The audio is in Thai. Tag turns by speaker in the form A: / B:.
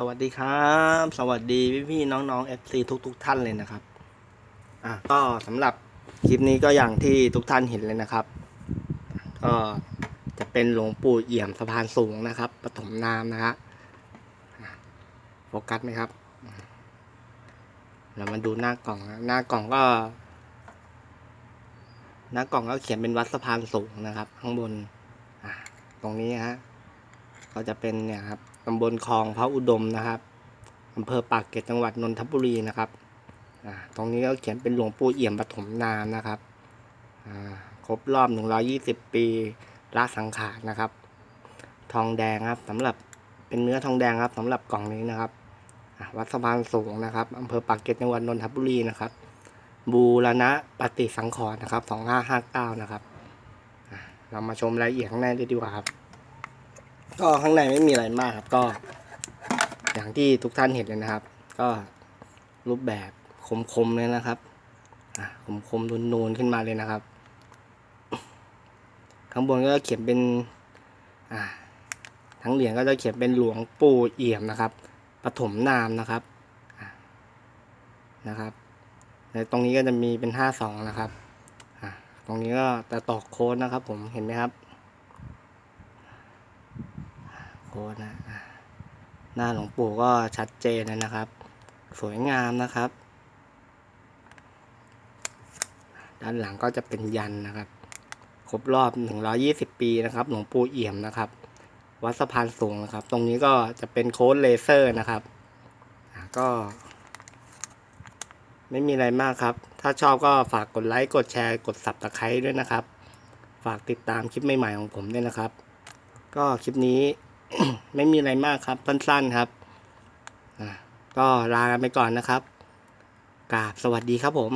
A: สวัสดีครับ สวัสดีพี่พี่ๆน้องๆ FC ทุกทุกท่านเลยนะครับ อะก็สำหรับคลิปนี้ก็อย่างที่ทุกท่านเห็นเลยนะครับ ก็จะเป็นหลวงปู่เอี่ยมสะพานสูงนะครับปฐมนามนะฮะโฟกัสไหมครับเรามาดูหน้ากล่องนะหน้ากล่องก็ หน้ากล่องก็เขียนเป็นวัดสะพานสูงนะครับ ข้างบนอะตรงนี้ฮะ ก็จะเป็นเนี่ยครับตำบลคลองพระอุดมนะครับอำเภอปากเกร็ดจังหวัดนนทบุรีนะครับตรงนี้ก็เขียนเป็นหลวงปู่เอี่ยมปฐมนามนะครับอ่าครบรอบ 120 ปีละสังขารนะครับ ทองแดงครับสำหรับเป็นเนื้อทองแดงครับสำหรับกล่องนี้นะครับวัดสะพานสูงนะครับอำเภอปากเกร็ดจังหวัดนนทบุรีนะครับ บูรณะปฏิสังขรณ์นะครับ 2559 นะครับเรามาชมรายละเอียดข้างในเลยดีกว่าครับ ก็ข้างในไม่มีอะไรมากครับ ก็ อย่างที่ทุกท่านเห็นเลยนะครับ ก็รูปแบบคมๆเลยนะครับอะคมๆนูนๆขึ้นมาเลยนะครับ ข้างบนก็เขียนเป็นอ่าทั้งเหรียญก็จะเขียนเป็นหลวงปู่เอี่ยมนะครับปฐมนามนะครับนะครับในตรงนี้ก็จะมีเป็นห้าสองนะครับอะตรงนี้ก็จะตอกโค้ดนะครับ ผมเห็นไหมครับ โค้ดนะหน้าหลวงปู่ก็ชัดเจนนะครับ สวยงามนะครับ ด้านหลังก็จะเป็นยันนะครับครบรอบ 120 ปีนะครับ หลวงปู่เอี่ยมนะครับ วัดสะพานสูงนะครับ ตรงนี้ก็จะเป็นโค้ดเลเซอร์นะครับก็ ไม่มีอะไรมากครับ ถ้าชอบก็ฝากกดไลค์ กดแชร์ กดสับตะไคร้ด้วยนะครับ ฝากติดตามคลิปใหม่ๆของผมด้วยนะครับ ก็คลิปนี้ ไม่มีอะไรมากครับ สั้นๆครับก็ลาไปก่อนนะครับกราบสวัสดีครับผม